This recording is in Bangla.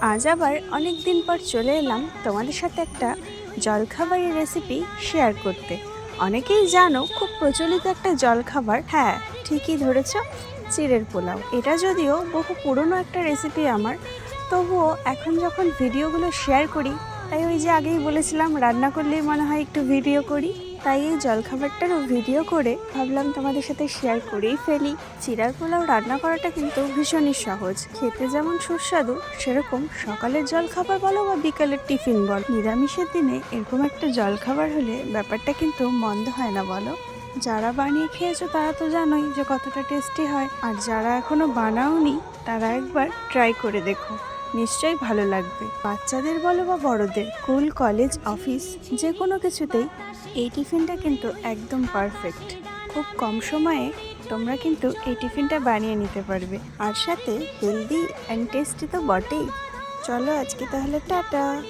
আজ আবার অনেক দিন পর চলে এলাম তোমাদের সাথে একটা জলখাবারের রেসিপি শেয়ার করতে। অনেকেই জানো খুব প্রচলিত একটা জলখাবার। হ্যাঁ ঠিকই ধরেছ, চিড়ের পোলাও। এটা যদিও বহু পুরনো একটা রেসিপি আমার, তবুও এখন যখন ভিডিওগুলো শেয়ার করি, তাই ওই যে আগেই বলেছিলাম, রান্না করলেই মনে হয় একটু ভিডিও করি। তাই এই জলখাবারটারও ভিডিও করে ভাবলাম তোমাদের সাথে শেয়ার করেই ফেলি। চিড়ার পোলাও রান্না করাটা কিন্তু ভীষণই সহজ। খেতে যেমন সুস্বাদু, সেরকম সকালের জলখাবার বলো বা বিকালের টিফিন বল। নিরামিষের দিনে এরকম একটা জলখাবার হলে ব্যাপারটা কিন্তু মন্দ হয় না বলো? যারা বানিয়ে খেয়েছো তারা তো জানোই যে কতটা টেস্টি হয়। আর যারা এখনও বানাওনি, তারা একবার ট্রাই করে দেখো। নিশ্চয়ই ভালো লাগবে। বাচ্চাদের বলো বা বড়দের, স্কুল, কলেজ, অফিস যে কোনো কিছুতেই এই টিফিনটা কিন্তু একদম পারফেক্ট খুব কম সময়ে তোমরা কিন্তু এই টিফিনটা বানিয়ে নিতে পারবে। আর সাথে হেলদি অ্যান্ড টেস্টি তো বটেই। চলো আজকে তাহলে টাটা।